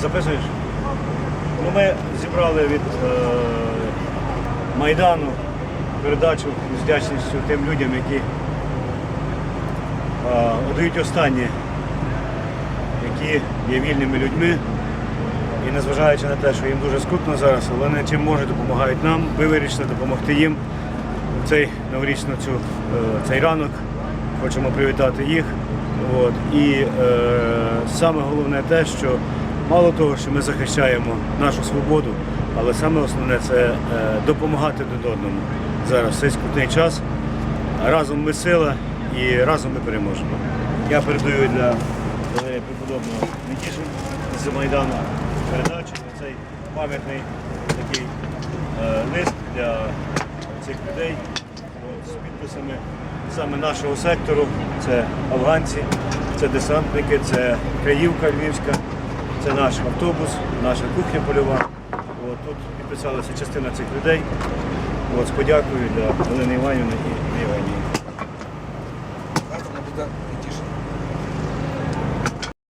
Записуєш? Ну, ми зібрали від е, Майдану передачу з вдячністю тим людям, які е, отдають останнє, які є вільними людьми. І незважаючи на те, що їм дуже скрутно зараз, але вони чим можуть допомагають нам. Вирішили допомогти їм цей новорічну цю, е, цей ранок. Хочемо привітати їх. От. І е, саме головне те, що мало того, що ми захищаємо нашу свободу, але саме основне це е, допомагати один одному зараз цей скрутний час. Разом ми сила і разом ми переможемо. Я передаю для Валерія Преподобного Нетішин з Майдану передачу на цей пам'ятний такий е, лист для цих людей з підписами саме нашого сектору. Це афганці, це десантники, це Краївка Львівська, це наш автобус, наша кухня польова. От, тут підписалася частина цих людей. От, з подякою для Олени Іванівни і Євгенії.